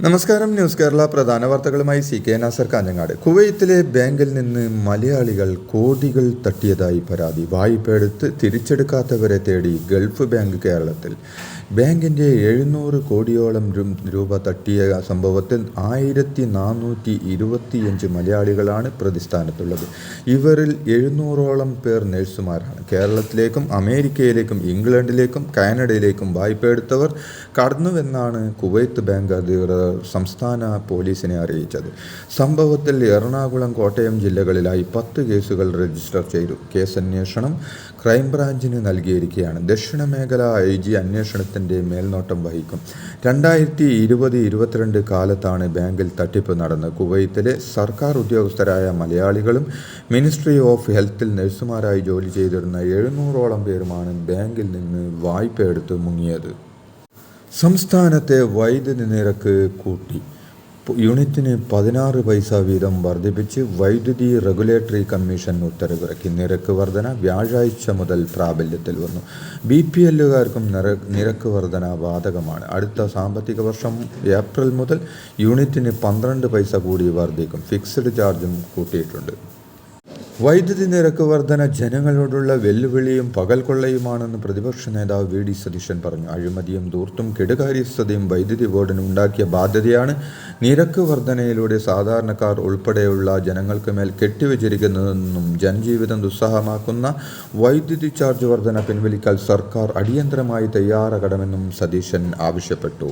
നമസ്കാരം ന്യൂസ് കേരള പ്രധാന വാർത്തകളുമായി സി കെ നാസർ കാഞ്ഞങ്ങാട്. കുവൈത്തിലെ ബാങ്കിൽ നിന്ന് മലയാളികൾ കോടികൾ തട്ടിയതായി പരാതി. വായ്പയെടുത്ത് തിരിച്ചെടുക്കാത്തവരെ തേടി ഗൾഫ് ബാങ്ക് കേരളത്തിൽ. ബാങ്കിന്റെ എഴുന്നൂറ് കോടിയോളം രൂപ തട്ടിയ സംഭവത്തിൽ ആയിരത്തി നാനൂറ്റി ഇരുപത്തിയഞ്ച് മലയാളികളാണ് പ്രതിസ്ഥാനത്തുള്ളത്. ഇവരിൽ എഴുന്നൂറോളം പേർ നഴ്സുമാരാണ്. കേരളത്തിലേക്കും അമേരിക്കയിലേക്കും ഇംഗ്ലണ്ടിലേക്കും കാനഡയിലേക്കും വായ്പയെടുത്തവർ കടന്നുവെന്നാണ് കുവൈത്ത് ബാങ്ക് അധികൃതർ സംസ്ഥാന പോലീസിനെ അറിയിച്ചത്. സംഭവത്തിൽ എറണാകുളം കോട്ടയം ജില്ലകളിലായി പത്ത് കേസുകൾ രജിസ്റ്റർ ചെയ്തു. കേസ് അന്വേഷണം ക്രൈംബ്രാഞ്ചിന് നൽകിയിരിക്കുകയാണ്. ദക്ഷിണ മേഖല ഐ ജി അന്വേഷണത്തിന്റെ മേൽനോട്ടം വഹിക്കും. രണ്ടായിരത്തി ഇരുപത് ഇരുപത്തിരണ്ട് കാലത്താണ് ബാങ്കിൽ തട്ടിപ്പ് നടന്നത്. കുവൈത്തിലെ സർക്കാർ ഉദ്യോഗസ്ഥരായ മലയാളികളും മിനിസ്ട്രി ഓഫ് ഹെൽത്തിൽ നഴ്സുമാരായി ജോലി ചെയ്തിരുന്ന എഴുന്നൂറോളം പേരുമാണ് ബാങ്കിൽ നിന്ന് വായ്പ എടുത്ത് മുങ്ങിയത്. സംസ്ഥാനത്തെ വൈദ്യുതി നിരക്ക് കൂട്ടി. യൂണിറ്റിന് പതിനാറ് പൈസ വീതം വർദ്ധിപ്പിച്ച് വൈദ്യുതി റെഗുലേറ്ററി കമ്മീഷൻ ഉത്തരവിറക്കി. നിരക്ക് വർധന വ്യാഴാഴ്ച മുതൽ പ്രാബല്യത്തിൽ വന്നു. ബി പി എല്ലുകാർക്കും നിരക്ക് വർധന ബാധകമാണ്. അടുത്ത സാമ്പത്തിക വർഷം ഏപ്രിൽ മുതൽ യൂണിറ്റിന് പന്ത്രണ്ട് പൈസ കൂടി വർദ്ധിക്കും. ഫിക്സഡ് ചാർജും കൂട്ടിയിട്ടുണ്ട്. വൈദ്യുതി നിരക്ക് വർധന ജനങ്ങളോടുള്ള വെല്ലുവിളിയും പകൽ കൊള്ളയുമാണെന്ന് പ്രതിപക്ഷ നേതാവ് വി ഡി സതീശൻ പറഞ്ഞു. അഴിമതിയും ദൂർത്തും കെടുകാര്യസ്ഥതയും വൈദ്യുതി ബോർഡിന് ഉണ്ടാക്കിയ ബാധ്യതയാണ് നിരക്ക് വർധനയിലൂടെ സാധാരണക്കാർ ഉൾപ്പെടെയുള്ള ജനങ്ങൾക്ക് മേൽ കെട്ടിവച്ചിരിക്കുന്നതെന്നും ജനജീവിതം ദുസ്സഹമാക്കുന്ന വൈദ്യുതി ചാർജ് വർധന പിൻവലിക്കാൻ സർക്കാർ അടിയന്തരമായി തയ്യാറാകണമെന്നും സതീശൻ ആവശ്യപ്പെട്ടു.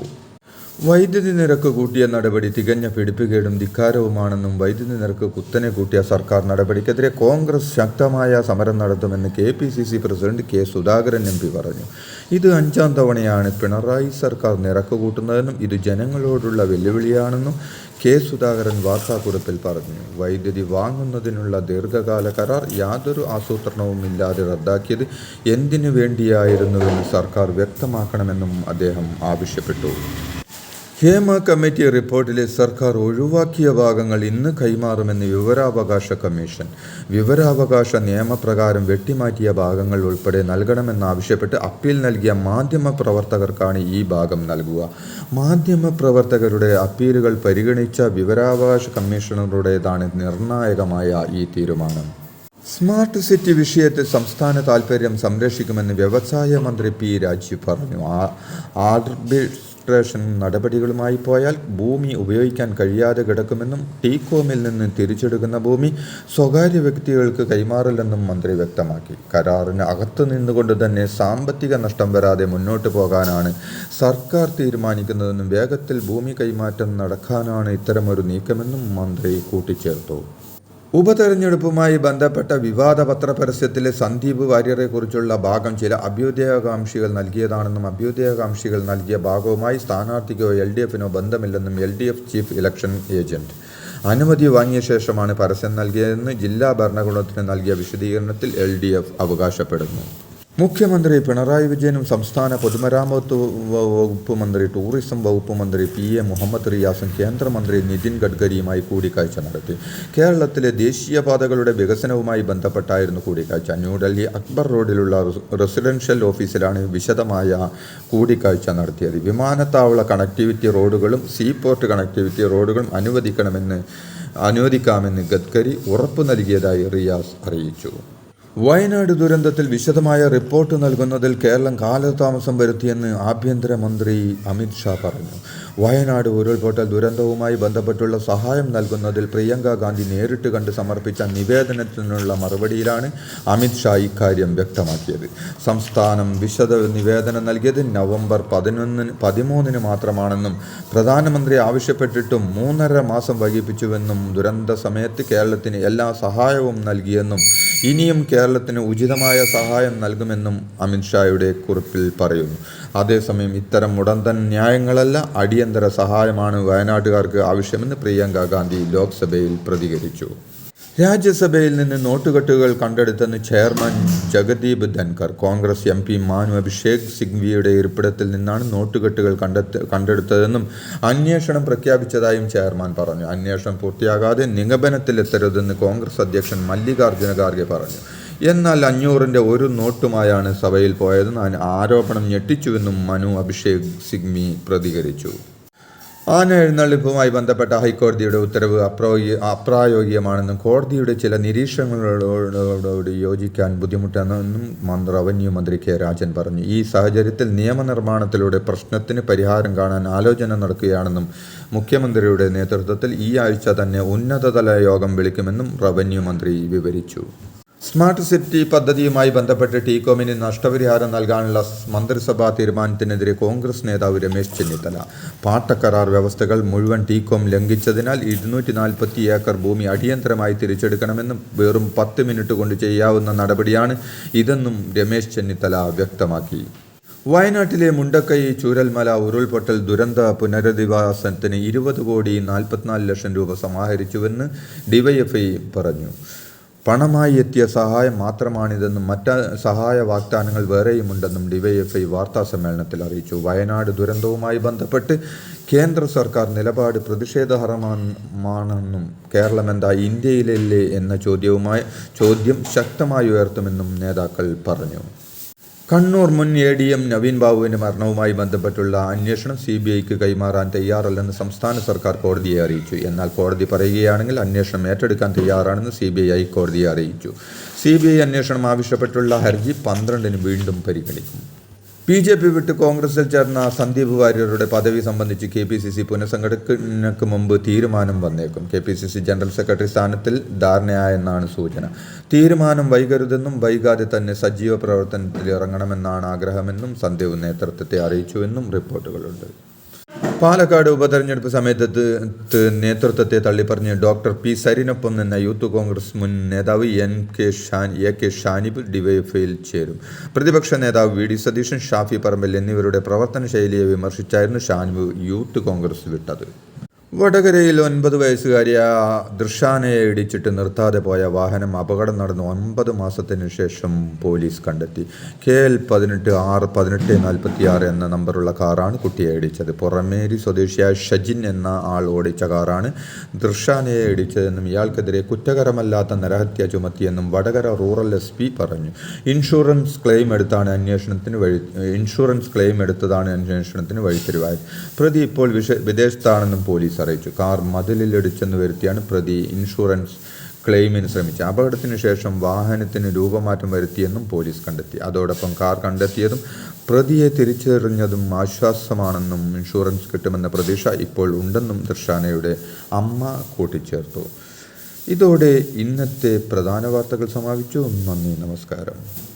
വൈദ്യുതി നിരക്ക് കൂട്ടിയ നടപടി തികഞ്ഞ പിടിപ്പുകേടും ധിക്കാരവുമാണെന്നും വൈദ്യുതി നിരക്ക് കുത്തനെ കൂട്ടിയ സർക്കാർ നടപടിക്കെതിരെ കോൺഗ്രസ് ശക്തമായ സമരം നടത്തുമെന്ന് K P C C president K Sudhakaran M P പറഞ്ഞു. ഇത് അഞ്ചാം തവണയാണ് പിണറായി സർക്കാർ നിരക്ക് കൂട്ടുന്നതെന്നും ഇത് ജനങ്ങളോടുള്ള വെല്ലുവിളിയാണെന്നും കെ സുധാകരൻ വാർത്താക്കുറിപ്പിൽ പറഞ്ഞു. വൈദ്യുതി വാങ്ങുന്നതിനുള്ള ദീർഘകാല കരാർ യാതൊരു ആസൂത്രണവും ഇല്ലാതെ റദ്ദാക്കിയത് എന്തിനു വേണ്ടിയായിരുന്നുവെന്ന് സർക്കാർ വ്യക്തമാക്കണമെന്നും അദ്ദേഹം ആവശ്യപ്പെട്ടു. ഹേമ കമ്മിറ്റി റിപ്പോർട്ടിലെ സർക്കാർ ഒഴിവാക്കിയ ഭാഗങ്ങൾ ഇന്ന് കൈമാറുമെന്ന് വിവരാവകാശ കമ്മീഷൻ. വിവരാവകാശ നിയമപ്രകാരം വെട്ടിമാറ്റിയ ഭാഗങ്ങൾ ഉൾപ്പെടെ നൽകണമെന്നാവശ്യപ്പെട്ട് അപ്പീൽ നൽകിയ മാധ്യമ പ്രവർത്തകർക്കാണ് ഈ ഭാഗം നൽകുക. മാധ്യമ പ്രവർത്തകരുടെ അപ്പീലുകൾ പരിഗണിച്ച വിവരാവകാശ കമ്മീഷണറുടേതാണ് നിർണായകമായ ഈ തീരുമാനം. സ്മാർട്ട് സിറ്റി വിഷയത്തിൽ സംസ്ഥാന താൽപ്പര്യം സംരക്ഷിക്കുമെന്ന് വ്യവസായ മന്ത്രി പി രാജീവ് പറഞ്ഞു. ആ- ആർബിട്രേഷൻ നടപടികളുമായി പോയാൽ ഭൂമി ഉപയോഗിക്കാൻ കഴിയാതെ കിടക്കുമെന്നും ടീകോമിൽ നിന്ന് തിരിച്ചെടുക്കുന്ന ഭൂമി സ്വകാര്യ വ്യക്തികൾക്ക് കൈമാറില്ലെന്നും മന്ത്രി വ്യക്തമാക്കി. കരാറിന് അകത്തു നിന്നുകൊണ്ട് തന്നെ സാമ്പത്തിക നഷ്ടം വരാതെ മുന്നോട്ട് പോകാനാണ് സർക്കാർ തീരുമാനിക്കുന്നതെന്നും വേഗത്തിൽ ഭൂമി കൈമാറ്റം നടക്കാനാണ് ഇത്തരമൊരു നീക്കമെന്നും മന്ത്രി കൂട്ടിച്ചേർത്തു. ഉപതെരഞ്ഞെടുപ്പുമായി ബന്ധപ്പെട്ട വിവാദ പത്രപരസ്യത്തിലെ സന്ദീപ് വാര്യരെക്കുറിച്ചുള്ള ഭാഗം ചില അഭ്യുദയകാംക്ഷികൾ നൽകിയതാണെന്നും അഭ്യുദയകാംക്ഷികൾ നൽകിയ ഭാഗവുമായി സ്ഥാനാർത്ഥിക്കോ എൽ ഡി എഫിനോ ബന്ധമില്ലെന്നും L D F chief election agent. അനുമതി വാങ്ങിയ ശേഷമാണ് പരസ്യം നൽകിയതെന്ന് ജില്ലാ ഭരണകൂടത്തിന് നൽകിയ വിശദീകരണത്തിൽ എൽ ഡി എഫ് അവകാശപ്പെടുന്നു. മുഖ്യമന്ത്രി പിണറായി വിജയനും സംസ്ഥാന പൊതുമരാമത്ത് വകുപ്പ് മന്ത്രി ടൂറിസം വകുപ്പ് മന്ത്രി പി എ മുഹമ്മദ് റിയാസും കേന്ദ്രമന്ത്രി നിതിൻ ഗഡ്കരിയുമായി കൂടിക്കാഴ്ച നടത്തി. കേരളത്തിലെ ദേശീയപാതകളുടെ വികസനവുമായി ബന്ധപ്പെട്ടായിരുന്നു കൂടിക്കാഴ്ച. ന്യൂഡൽഹി അക്ബർ റോഡിലുള്ള റെസിഡൻഷ്യൽ ഓഫീസിലാണ് വിശദമായ കൂടിക്കാഴ്ച നടത്തിയത്. വിമാനത്താവള കണക്ടിവിറ്റി റോഡുകളും സീപോർട്ട് കണക്ടിവിറ്റി റോഡുകളും അനുവദിക്കണമെന്ന് അനുവദിക്കാമെന്ന് ഗഡ്കരി ഉറപ്പു നൽകിയതായി റിയാസ് അറിയിച്ചു. വയനാട് ദുരന്തത്തിൽ വിശദമായ റിപ്പോർട്ട് നൽകുന്നതിൽ കേരളം കാലതാമസം വരുത്തിയെന്ന് ആഭ്യന്തരമന്ത്രി അമിത് ഷാ പറഞ്ഞു. വയനാട് ഉരുൾപൊട്ടൽ ദുരന്തവുമായി ബന്ധപ്പെട്ടുള്ള സഹായം നൽകുന്നതിൽ പ്രിയങ്ക ഗാന്ധി നേരിട്ട് കണ്ട് സമർപ്പിച്ച നിവേദനത്തിനുള്ള മറുപടിയിലാണ് അമിത് ഷാ ഇക്കാര്യം വ്യക്തമാക്കിയത്. സംസ്ഥാനം വിശദ നിവേദനം നൽകിയത് നവംബർ പതിനൊന്നിന് പതിമൂന്നിന് മാത്രമാണെന്നും പ്രധാനമന്ത്രി ആവശ്യപ്പെട്ടിട്ടും മൂന്നര മാസം വൈകിപ്പിച്ചുവെന്നും ദുരന്ത സമയത്ത് കേരളത്തിന് എല്ലാ സഹായവും നൽകിയെന്നും ഇനിയും കേരളത്തിന് ഉചിതമായ സഹായം നൽകുമെന്നും അമിത്ഷായുടെ കുറിപ്പിൽ പറയുന്നു. അതേസമയം ഇത്തരം മുടന്തൻ ന്യായങ്ങളല്ല അടിയന്തര സഹായമാണ് വയനാട്ടുകാർക്ക് ആവശ്യമെന്ന് പ്രിയങ്ക ഗാന്ധി ലോക്സഭയിൽ പ്രതികരിച്ചു. രാജ്യസഭയിൽ നിന്ന് നോട്ടുകെട്ടുകൾ കണ്ടെടുത്തെന്ന് chairman Jagdeep Dhankhar Congress M P Manu Abhishek സിംഗ്വിയുടെ ഇരിപ്പിടത്തിൽ നിന്നാണ് നോട്ടുകെട്ടുകൾ കണ്ടെത്ത കണ്ടെടുത്തതെന്നും അന്വേഷണം പ്രഖ്യാപിച്ചതായും ചെയർമാൻ പറഞ്ഞു. അന്വേഷണം പൂർത്തിയാകാതെ നിഗമനത്തിലെത്തരുതെന്ന് കോൺഗ്രസ് അധ്യക്ഷൻ മല്ലികാർജുന ഖാർഗെ പറഞ്ഞു. എന്നാൽ അഞ്ഞൂറിന്റെ ഒരു നോട്ടുമായാണ് സഭയിൽ പോയതെന്ന് ആരോപണം ഞെട്ടിച്ചുവെന്നും മനു അഭിഷേക് സിഗ്മി പ്രതികരിച്ചു. ആന എഴുന്നള്ളിപ്പുമായി ബന്ധപ്പെട്ട ഹൈക്കോടതിയുടെ ഉത്തരവ് അപ്രോയി അപ്രായോഗികമാണെന്നും കോടതിയുടെ ചില നിരീക്ഷണങ്ങളോട് യോജിക്കാൻ ബുദ്ധിമുട്ടാണെന്നും മന്ത്രി റവന്യൂ മന്ത്രി കെ രാജൻ പറഞ്ഞു. ഈ സാഹചര്യത്തിൽ നിയമനിർമ്മാണത്തിലൂടെ പ്രശ്നത്തിന് പരിഹാരം കാണാൻ ആലോചന നടക്കുകയാണെന്നും മുഖ്യമന്ത്രിയുടെ നേതൃത്വത്തിൽ ഈ ആഴ്ച തന്നെ ഉന്നതതല യോഗം വിളിക്കുമെന്നും റവന്യൂ മന്ത്രി വിവരിച്ചു. സ്മാർട്ട് സിറ്റി പദ്ധതിയുമായി ബന്ധപ്പെട്ട് ടീകോമിന് നഷ്ടപരിഹാരം നൽകാനുള്ള മന്ത്രിസഭാ തീരുമാനത്തിനെതിരെ കോൺഗ്രസ് നേതാവ് രമേശ് ചെന്നിത്തല. പാട്ടക്കരാർ വ്യവസ്ഥകൾ മുഴുവൻ ടീകോം ലംഘിച്ചതിനാൽ ഇരുന്നൂറ്റി നാൽപ്പത്തി ഏക്കർ ഭൂമി അടിയന്തരമായി തിരിച്ചെടുക്കണമെന്നും വെറും പത്ത് മിനിറ്റ് കൊണ്ട് ചെയ്യാവുന്ന നടപടിയാണ് ഇതെന്നും രമേശ് ചെന്നിത്തല വ്യക്തമാക്കി. വയനാട്ടിലെ മുണ്ടക്കൈ ചൂരൽമല ഉരുൾപൊട്ടൽ ദുരന്ത പുനരധിവാസത്തിന് ഇരുപത് കോടി നാൽപ്പത്തിനാല് ലക്ഷം രൂപ സമാഹരിച്ചുവെന്ന് ഡിവൈഎഫ്ഐ പറഞ്ഞു. പണമായി എത്തിയ സഹായം മാത്രമാണിതെന്നും മറ്റ് സഹായ വാഗ്ദാനങ്ങൾ വേറെയുമുണ്ടെന്നും ഡിവൈഎഫ്ഐ വാർത്താ സമ്മേളനത്തിൽ അറിയിച്ചു. വയനാട് ദുരന്തവുമായി ബന്ധപ്പെട്ട് കേന്ദ്ര സർക്കാർ നിലപാട് പ്രതിഷേധഹരമാണെന്നും കേരളമെന്താ ഇന്ത്യയിലല്ലേ എന്ന ചോദ്യവുമായി ചോദ്യം ശക്തമായി ഉയർത്തുമെന്നും നേതാക്കൾ പറഞ്ഞു. കണ്ണൂർ മുൻ എ ഡി എം നവീൻ ബാബുവിന്റെ മരണവുമായി ബന്ധപ്പെട്ടുള്ള അന്വേഷണം സി ബി ഐക്ക് കൈമാറാൻ തയ്യാറല്ലെന്ന് സംസ്ഥാന സർക്കാർ കോടതിയെ അറിയിച്ചു. എന്നാൽ കോടതി പറയുകയാണെങ്കിൽ അന്വേഷണം ഏറ്റെടുക്കാൻ തയ്യാറാണെന്ന് സി ബി ഐ ഹൈക്കോടതിയെ അറിയിച്ചു. സി ബി ഐ അന്വേഷണം ആവശ്യപ്പെട്ടുള്ള ഹർജി പന്ത്രണ്ടിന് വീണ്ടും പരിഗണിക്കും. ബി ജെ പി വിട്ട് കോൺഗ്രസിൽ ചേർന്ന സന്ദീപ് വാര്യരുടെ പദവി സംബന്ധിച്ച് കെ പി സി സി പുനഃസംഘടനയ്ക്ക് മുമ്പ് തീരുമാനം വന്നേക്കും. K P C C general secretary സ്ഥാനത്തിൽ ധാരണയായെന്നാണ് സൂചന. തീരുമാനം വൈകരുതെന്നും വൈകാതെ തന്നെ സജീവ പ്രവർത്തനത്തിൽ ഇറങ്ങണമെന്നാണ് ആഗ്രഹമെന്നും സന്ദീപ് നേതൃത്വത്തെ അറിയിച്ചുവെന്നും റിപ്പോർട്ടുകളുണ്ട്. പാലക്കാട് ഉപതെരഞ്ഞെടുപ്പ് സമയത്ത് നേതൃത്വത്തെ തള്ളിപ്പറഞ്ഞ് ഡോക്ടർ പി സരിനൊപ്പം നിന്ന യൂത്ത് കോൺഗ്രസ് മുൻ നേതാവ് N K Shan A K Shanib ഡിവൈഎഫ്ഐയിൽ ചേരും. പ്രതിപക്ഷ നേതാവ് വി ഡി സതീശൻ ഷാഫി പറമ്പൽ എന്നിവരുടെ പ്രവർത്തന ശൈലിയെ വിമർശിച്ചായിരുന്നു ഷാനിബ് യൂത്ത് കോൺഗ്രസ് വിട്ടത് വടകരയിൽ ഒൻപത് വയസ്സുകാരിയ ദൃഷാനയെ ഇടിച്ചിട്ട് നിർത്താതെ പോയ വാഹനം അപകടം നടന്ന് ഒൻപത് മാസത്തിന് ശേഷം പോലീസ് കണ്ടെത്തി. കെ എൽ പതിനെട്ട് ആറ് പതിനെട്ട് നാൽപ്പത്തി ആറ് എന്ന നമ്പറുള്ള കാറാണ് കുട്ടിയെ ഇടിച്ചത്. പുറമേരി സ്വദേശിയായ ഷജിൻ എന്ന ആൾ ഓടിച്ച കാറാണ് ദൃഷാനയെ ഇടിച്ചതെന്നും ഇയാൾക്കെതിരെ കുറ്റകരമല്ലാത്ത നരഹത്യ ചുമത്തിയെന്നും വടകര റൂറൽ എസ് പി പറഞ്ഞു. ഇൻഷുറൻസ് ക്ലെയിം എടുത്താണ് അന്വേഷണത്തിന് വഴി ഇൻഷുറൻസ് ക്ലെയിം എടുത്തതാണ് അന്വേഷണത്തിന് വഴിത്തിരിവായത്. പ്രതി ഇപ്പോൾ വിദേശത്താണെന്നും പോലീസ് അറിയിച്ചു. കാർ മതിലിലിടിച്ചെന്ന് വരുത്തിയാണ് പ്രതി ഇൻഷുറൻസ് ക്ലെയിമിന് ശ്രമിച്ചത്. അപകടത്തിന് ശേഷം വാഹനത്തിന് രൂപമാറ്റം വരുത്തിയെന്നും പോലീസ് കണ്ടെത്തി. അതോടൊപ്പം കാർ കണ്ടെത്തിയതും പ്രതിയെ തിരിച്ചറിഞ്ഞതും ആശ്വാസമാണെന്നും ഇൻഷുറൻസ് കിട്ടുമെന്ന പ്രതീക്ഷ ഇപ്പോൾ ഉണ്ടെന്നും ദർശാനയുടെ അമ്മ കൂട്ടിച്ചേർത്തു. ഇതോടെ ഇന്നത്തെ പ്രധാന വാർത്തകൾ സമാപിച്ചു. നന്ദി നമസ്കാരം.